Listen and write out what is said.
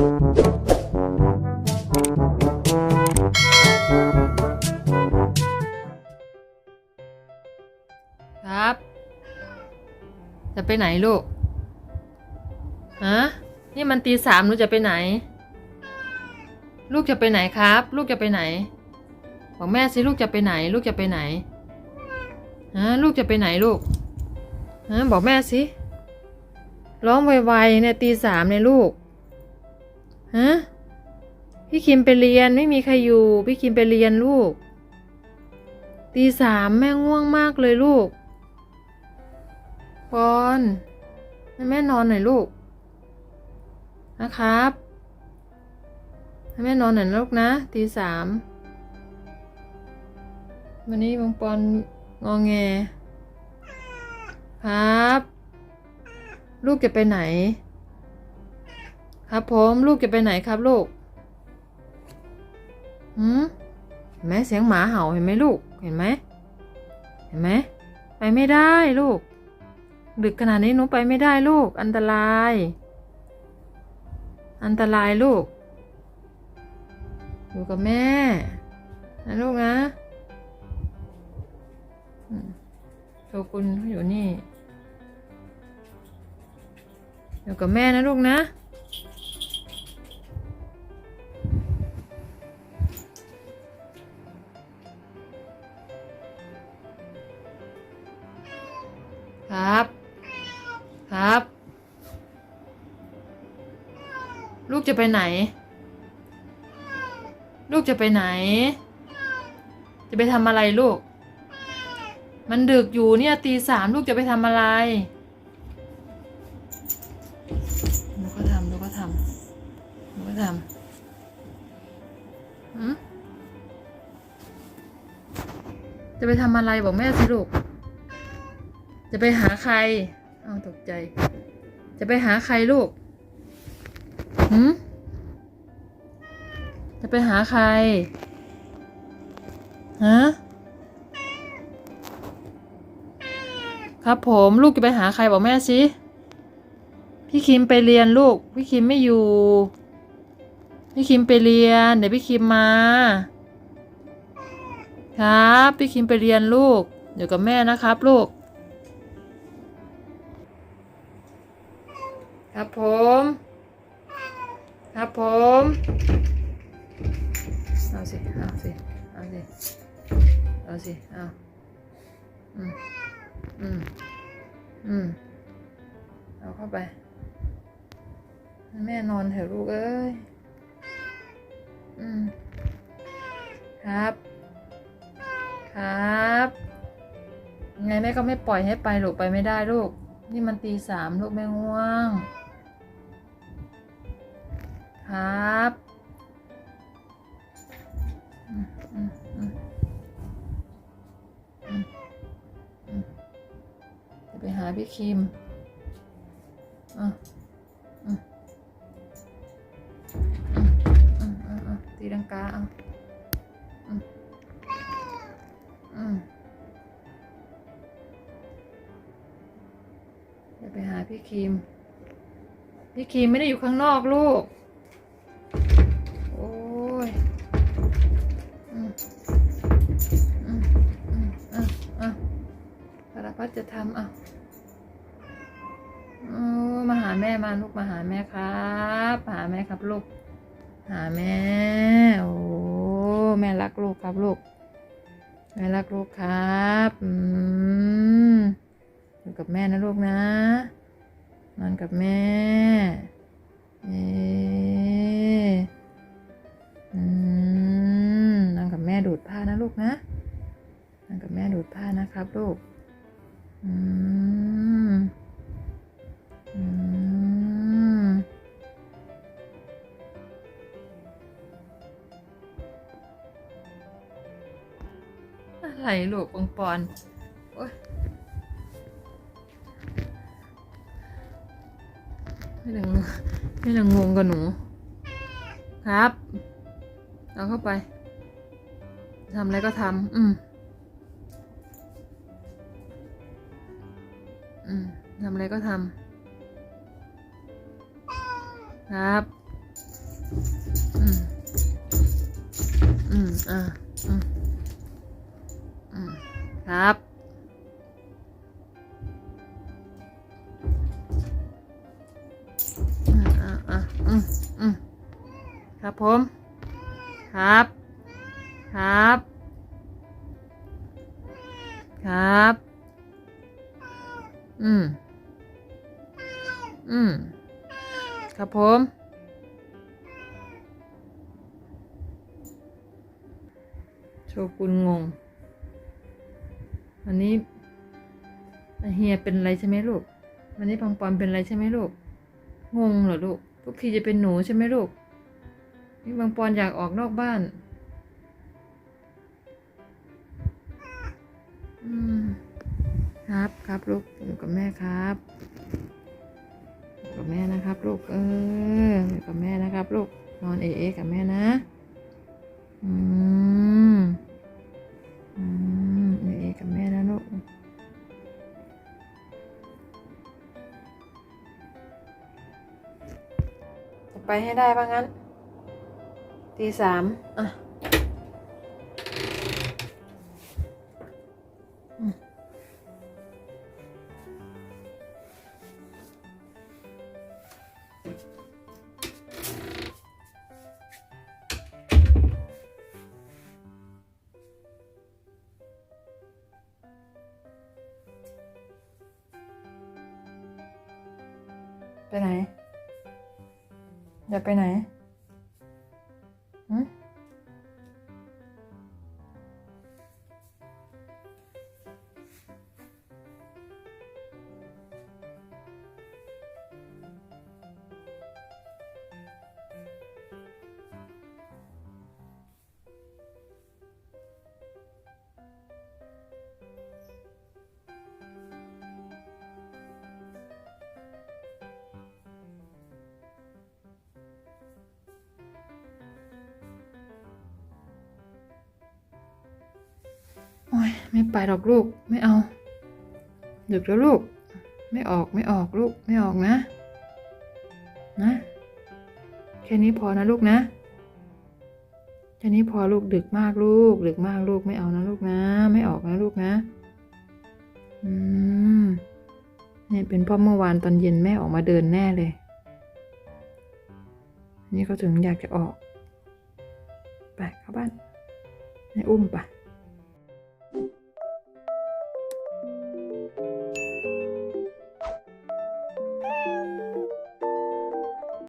ครับ จะไปไหนลูก ฮะ นี่มันตีสามหนูจะไปไหน ลูกจะไปไหนครับ ลูกจะไปไหน บอกแม่สิลูกจะไปไหน ลูกจะไปไหน ฮะ ลูกจะไปไหนลูก ฮะ บอกแม่สิ ร้องไวๆเนี่ยตีสามเนี่ยลูก ฮะพี่คิมไปเรียนไม่มีใครอยู่ พี่คิมไปเรียนลูก ตีสามแม่ง่วงมากเลยลูกปอนให้แม่นอนหน่อยลูก นะครับให้แม่นอนหน่อยลูกนะตีสามวันนี้บางปอนงองแง ครับ ลูกจะไปไหน ครับผมลูกจะไปไหนครับลูกหืมเห็นไหมเสียงหมาเห่าเห็นไหมลูก เห็นไหม เห็นไหม ไปไม่ได้ลูก ดึกขนาดนี้หนูไปไม่ได้ลูก อันตราย อันตรายลูก อยู่กับแม่นะลูกนะโชกุนอยู่นี่ อยู่กับแม่นะลูกนะ ครับ ครับ ลูกจะไปไหน ลูกจะไปไหน จะไปทำอะไรลูก มันดึกอยู่เนี่ยตีสามลูกจะไปทำอะไรลูกก็ทำลูกก็ทำลูกก็ทำจะไปทำอะไรบอกแม่สิลูก จะไปหาใครเอาตกใจ จะไปหาใครลูกหืมจะไปหาใคร ฮะ ครับผมลูกจะไปหาใครบอกแม่สิ พี่คิมไปเรียนลูก พี่คิมไม่อยู่ พี่คิมไปเรียน เดี๋ยวพี่คิมมา ครับ พี่คิมไปเรียนลูกอยู่กับแม่นะครับลูก ครับผม ครับผมเอาสิเอาสิเอาสิเอาสิเอาอืมอืมอืมเอาเข้าไป แม่นอนเถอะลูกเอ้ยอืมครับ ครับ ไงแม่ก็ไม่ปล่อยให้ไปลูกไปไม่ได้ลูก นี่มันตีสามลูกแม่ง่วง ครับจะไปหาพี่คิมอะอืมอืมอืมอืมอืมตีดังกาเอาอืมอืมจะไปหาพี่คิม พี่คิมไม่ได้อยู่ข้างนอกลูก สาจะทำอะอมาหาแม่มาลูกมาหาแม่ครับหาแม่ครับลูก หาแม่ โอ้แม่รักลูกครับลูก แม่รักลูกครับอืมอยู่กับแม่นะลูกนะนอนกับแม่ ไรลูกปองปอนโอ๊ยไม่ต้องไม่ต้องงงกับหนู ครับ เอาเข้าไปทำอะไรก็ทำอืมอืมทำอะไรก็ทำครับ อืม อืม อ่า ครับอ่าอ่าอ่าอืมอืมครับผม ครับ ครับ ครับ อืม อืม ครับผม โชกุนงง วันนี้เฮียเป็นอะไรใช่ไหมลูก วันนี้ปังปอนเป็นอะไรใช่ไหมลูก งงเหรอลูก ทุกทีจะเป็นหนูใช่ไหมลูก นี่บางปอนอยากออกนอกบ้าน อืม ครับครับลูกอยู่กับแม่ครับอยู่กับแม่นะครับ ลูก เอออยู่กับแม่นะครับ ลูก นอนเอเอกับแม่นะ อืม ไปให้ได้ป่ะงั้นตีสามอะ อย่าไปไหนอืม ไม่ไปหรอกลูก ไม่เอา ดึกแล้วลูก ไม่ออกไม่ออกลูก ไม่ออกนะ นะ แค่นี้พอนะลูกนะ แค่นี้พอลูกดึกมากลูก ดึกมากลูก ไม่เอานะลูกนะ ไม่ออกนะลูกนะ อืมเนี่ยเป็นเพ่อเมื่อวานตอนเย็นแม่ออกมาเดินแน่เลย นี่เขาถึงอยากจะออก ไปเข้าบ้าน ให้อุ้มไป